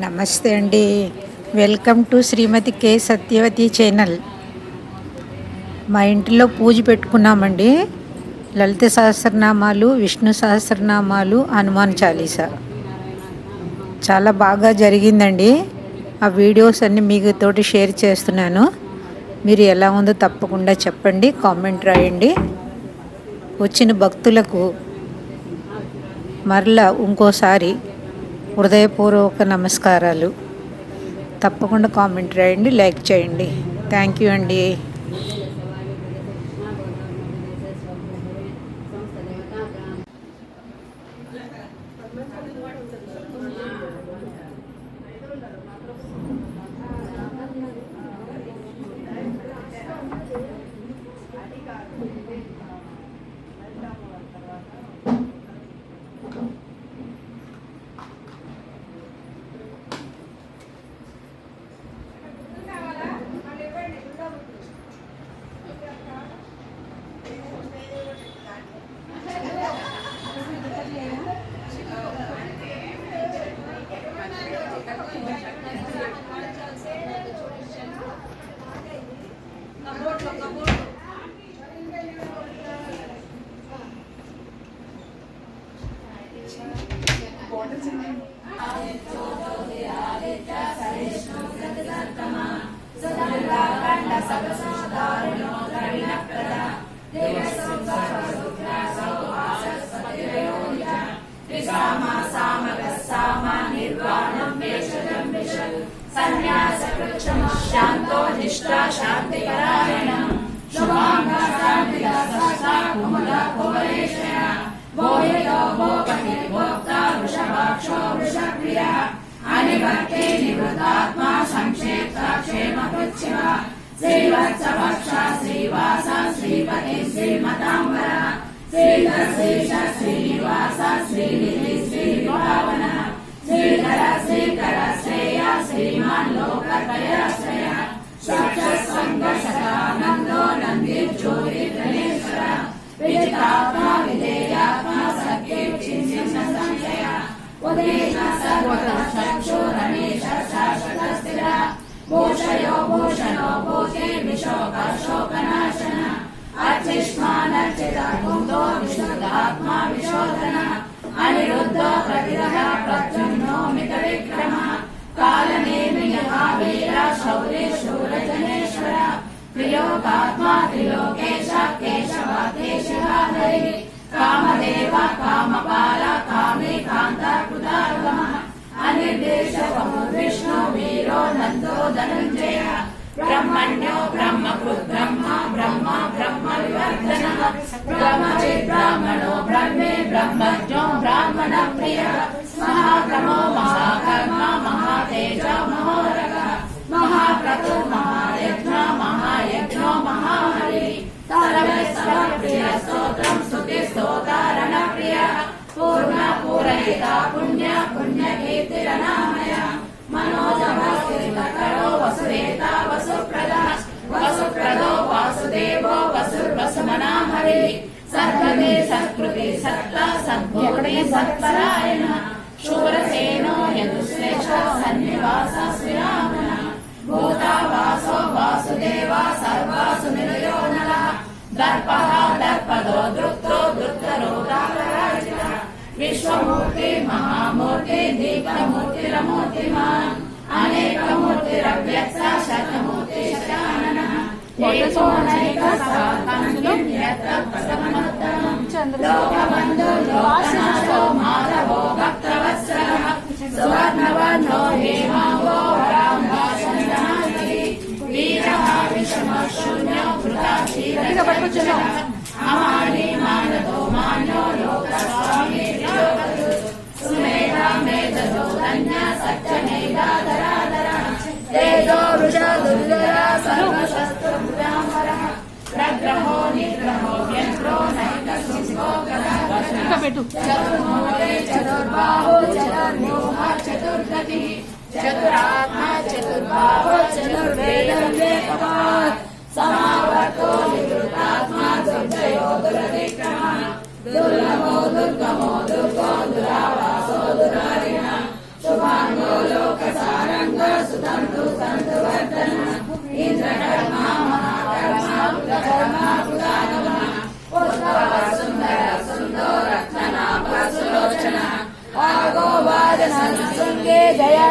నమస్తే అండి. Welcome to Srimathi K Satyavathi channel. మా ఇంటిలో పూజ పెట్టుకున్నామండి. లలిత సహస్రనామాలు విష్ణు సహస్రనామాలు హనుమాన్ చాలీస. చాలా బాగా జరిగిందండి. ఆ వీడియోస్ అన్నీ మీతోటి షేర్ చేస్తున్నాను. మీరు ఎలా ఉందో తప్పకుండా చెప్పండి కామెంట్ రాయండి. వచ్చిన భక్తులకు మరలా ఇంకోసారి హృదయపూర్వక నమస్కారాలు. తప్పకుండా కామెంట్ రాయండి లైక్ చేయండి. థ్యాంక్ యూ అండి. शान्तो निष्ठा शान्तिपरायणम् शुभाङ्गा गोपनिर्गोप्ता वृषभाक्षो वृषक्रिया अनिवर्ते निवृतात्मा श्रीवास श्रीपति श्रीमताम्बर श्रीधरशेष श्रीनिवास श्रीनिधि श्रीभावन श्रीधर श्रीकर श्रेया श्रीमान् भूषयो भूषणो भूतिर्विशोकशोकनाशन अर्चिष्मानर्चिता कुन्दो विशुद्धात्मा विशोधनः अनिरुद्धो प्रतिरः प्रद्युम्नो मितविक्रमः कालनेमियः वीरा शौरे शूरजनेश्वर प्रियोगात्मा त्रियो ब्रह्मण्यो ब्रह्मकृत् ब्रह्मा ब्रह्म ब्रह्मविवर्धनः ब्रह्मवेद् ब्राह्मणो ब्रह्मे ब्रह्मज्ञो ब्राह्मणप्रियः महाक्रमो महाकर्मा, महातेजो, महोरगः। महाक्रतो महायज्ञो महायज्ञो, महाहरिः। सर्वेश्वरप्रिय स्तोत्रम् स्तुतिस्तोतारणप्रियः पूर्णा पूरयिता पुण्य, पुण्यकीर्तिरनः। సత్కృతి సత్త సద్భూతి సత్పరాయణ శూరసేనో యదుశ్రేష్ట సన్నివాస శ్రీరామణ భూతావాసో వాసుదేవ సర్వాసు నిలయో నల దర్ప దర్పదో దృప్తో దృప్తరోగాకరాజిత విశ్వమూర్తి మహామూర్తి దీపమూర్తిరమూర్తిమాన్ అనేకమూర్తిరవ్యక్త శతమూర్తి चंद्र। लोकबंधो माधवो भक्तवत्सलः सुवर्णवर्णो हेमावो रामदासन्दः वीरः ఇంకా పెట్టు. చతురాత్మ చతుర్భావ చతుర్వేద సమావర్తో నివృతాత్మ సంశయో దురధిక్రమ దుర్లభో దుర్గమో దుర్గో దురావా.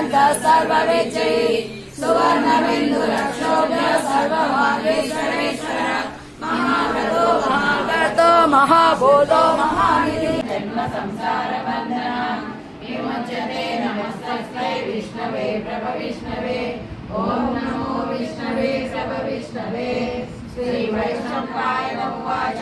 जयन्त सर्वविजयी सुवर्णबिन्दुरक्षोभ्य सर्वभागेश्वरेश्वर महाव्रतो जन्म संसार बन्धना विमुच्यते विष्णवे प्रभ विष्णवे ॐ नमो विष्णवे प्रभ विष्णवे श्रीवैष्णवाय उवाच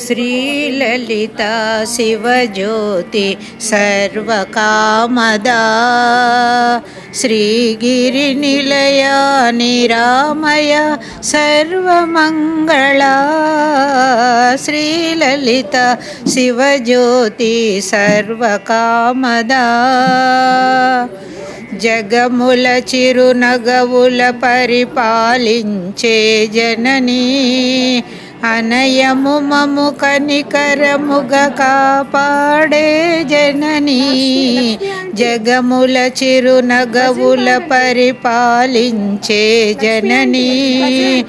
श्री ललिता शिव ज्योति सर्वकामदा श्रीगिरिनिलया निरामय सर्वमङ्गला श्रीललिता शिवज्योति सर्वकामदा జగముల చిరునగవుల పరిపాలించే జననీ అనయము మము కనికరముగ కాపాడే జననీ. జగముల చిరునగవుల పరిపాలించే జననీ.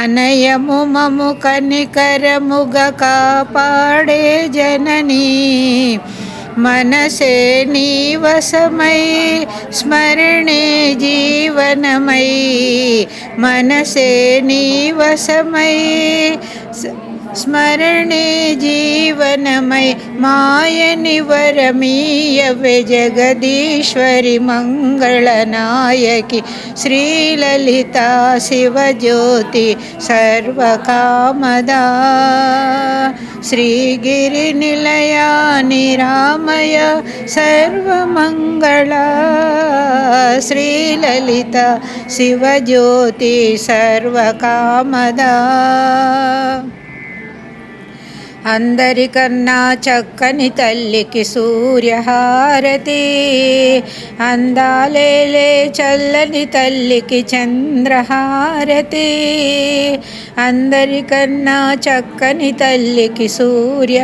అనయము మము కనికరముగ కాపాడే జననీ. मनसे नीवसमयि स्मरणे जीवनमयि। मनसे नीवसमयि स्मरणे जीवनमय मायनिवरमीय वे जगदीश्वरि मङ्गलनायकि श्रीललिता शिवज्योति सर्वकामदा। श्रीगिरिनिलयानि रामय सर्वमङ्गला। श्रीललिता शिवज्योति सर्वकामदा। అందరికన్నా చక్కని తల్లికి సూర్యహారతి. అందాలేలే చల్లని తల్లికి చంద్రహారతి. అందరికన్నా చక్కని తల్లికి సూర్యహారతి.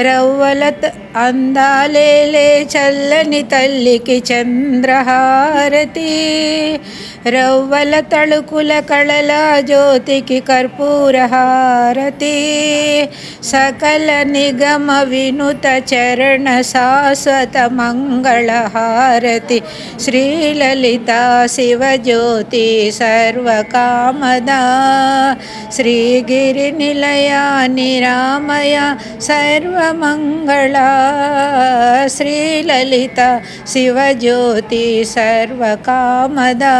రవ్వల అందాలేలే చల్లని తల్లికి చంద్రహారతి. రవ్వల తళుకుల కళల జ్యోతికి కర్పూరహారతి సకల నిగమ వినుత చరణ శాశ్వత మంగళహారతి శ్రీలలిత శివజ్యోతి సర్వకామదా శ్రీగిరి నిలయ నిరామయ సర్వమంగళ శ్రీలలిత శివజ్యోతి సర్వకామదా